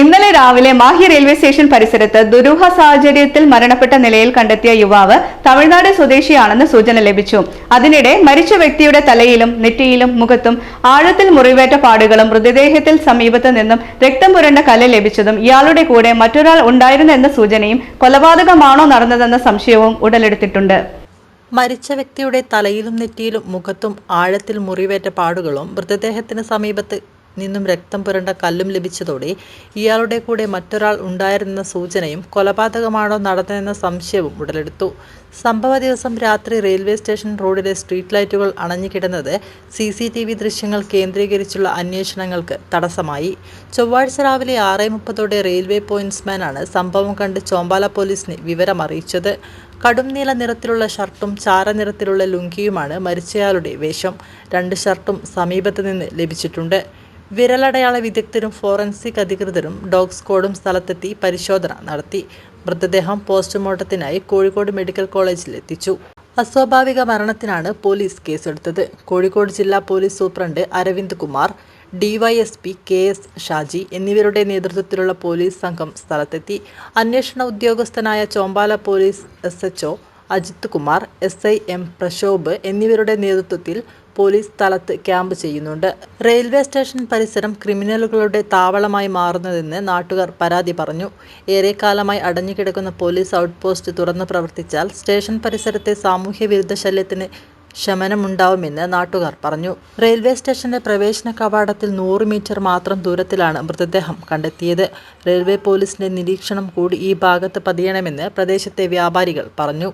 ഇന്നലെ രാവിലെ Mahe railway station പരിസരത്ത് ദുരൂഹ സാഹചര്യത്തിൽ മരണപ്പെട്ട നിലയിൽ കണ്ടെത്തിയ യുവാവ് തമിഴ്നാട് സ്വദേശിയാണെന്ന് സൂചന ലഭിച്ചു. അതിനിടെ മരിച്ച വ്യക്തിയുടെ തലയിലും നെറ്റിയിലും മുഖത്തും ആഴത്തിൽ മുറിവേറ്റ പാടുകളും മൃതദേഹത്തിൽ സമീപത്ത് നിന്നും രക്തം പുരണ്ട കല ലഭിച്ചതും ഇയാളുടെ കൂടെ മറ്റൊരാൾ ഉണ്ടായിരുന്നെന്ന സൂചനയും കൊലപാതകമാണോ നടന്നതെന്ന സംശയവും ഉടലെടുത്തിട്ടുണ്ട്. മരിച്ച വ്യക്തിയുടെ തലയിലും നെറ്റിയിലും മുഖത്തും ആഴത്തിൽ മുറിവേറ്റ പാടുകളും മൃതദേഹത്തിന് സമീപത്ത് നിന്നും രക്തം പുരണ്ട കല്ലും ലഭിച്ചതോടെ ഇയാളുടെ കൂടെ മറ്റൊരാൾ ഉണ്ടായിരുന്ന സൂചനയും കൊലപാതകമാണോ നടന്നതെന്ന സംശയവും ഉടലെടുത്തു. സംഭവ ദിവസം രാത്രി റെയിൽവേ സ്റ്റേഷൻ റോഡിലെ സ്ട്രീറ്റ് ലൈറ്റുകൾ അണഞ്ഞുകിടന്നത് സി സി ടി വി ദൃശ്യങ്ങൾ കേന്ദ്രീകരിച്ചുള്ള അന്വേഷണങ്ങൾക്ക് തടസ്സമായി. ചൊവ്വാഴ്ച രാവിലെ ആറ് മുപ്പതോടെ റെയിൽവേ പോയിന്റ്സ്മാനാണ് സംഭവം കണ്ട് ചോമ്പാല പോലീസിനെ വിവരമറിയിച്ചത് കടും നീല നിറത്തിലുള്ള ഷർട്ടും ചാരനിറത്തിലുള്ള ലുങ്കിയുമാണ് മരിച്ചയാളുടെ വേഷം. രണ്ട് ഷർട്ടും സമീപത്ത് നിന്ന് ലഭിച്ചിട്ടുണ്ട്. വിരലടയാള വിദഗ്ധരും ഫോറൻസിക് അധികൃതരും ഡോഗ് സ്ക്വാഡും സ്ഥലത്തെത്തി പരിശോധന നടത്തി. മൃതദേഹം പോസ്റ്റ്മോർട്ടത്തിനായി കോഴിക്കോട് മെഡിക്കൽ കോളേജിൽ എത്തിച്ചു അസ്വാഭാവിക മരണത്തിനാണ് പോലീസ് കേസെടുത്തത്. കോഴിക്കോട് ജില്ലാ police superintendent Aravind Kumar DYSP K S Shaji എന്നിവരുടെ നേതൃത്വത്തിലുള്ള പോലീസ് സംഘം സ്ഥലത്തെത്തി. അന്വേഷണ ഉദ്യോഗസ്ഥനായ Chombala police S H Ajith Kumar S I M Prashobh എന്നിവരുടെ നേതൃത്വത്തിൽ പോലീസ് സ്ഥലത്ത് ക്യാമ്പ് ചെയ്യുന്നുണ്ട്. റെയിൽവേ സ്റ്റേഷൻ പരിസരം ക്രിമിനലുകളുടെ താവളമായി മാറുന്നതെന്ന് നാട്ടുകാർ പരാതി പറഞ്ഞു. ഏറെക്കാലമായി അടഞ്ഞുകിടക്കുന്ന പോലീസ് ഔട്ട് പോസ്റ്റ് തുറന്നു പ്രവർത്തിച്ചാൽ സ്റ്റേഷൻ പരിസരത്തെ സാമൂഹ്യ വിരുദ്ധ ശല്യത്തിന് ശമനമുണ്ടാവുമെന്ന് നാട്ടുകാർ പറഞ്ഞു. റെയിൽവേ സ്റ്റേഷന്റെ പ്രവേശന കവാടത്തിൽ നൂറ് മീറ്റർ മാത്രം ദൂരത്തിലാണ് മൃതദേഹം കണ്ടെത്തിയത്. റെയിൽവേ പോലീസിന്റെ നിരീക്ഷണം കൂടി ഈ ഭാഗത്ത് പതിയണമെന്ന് പ്രദേശത്തെ വ്യാപാരികൾ പറഞ്ഞു.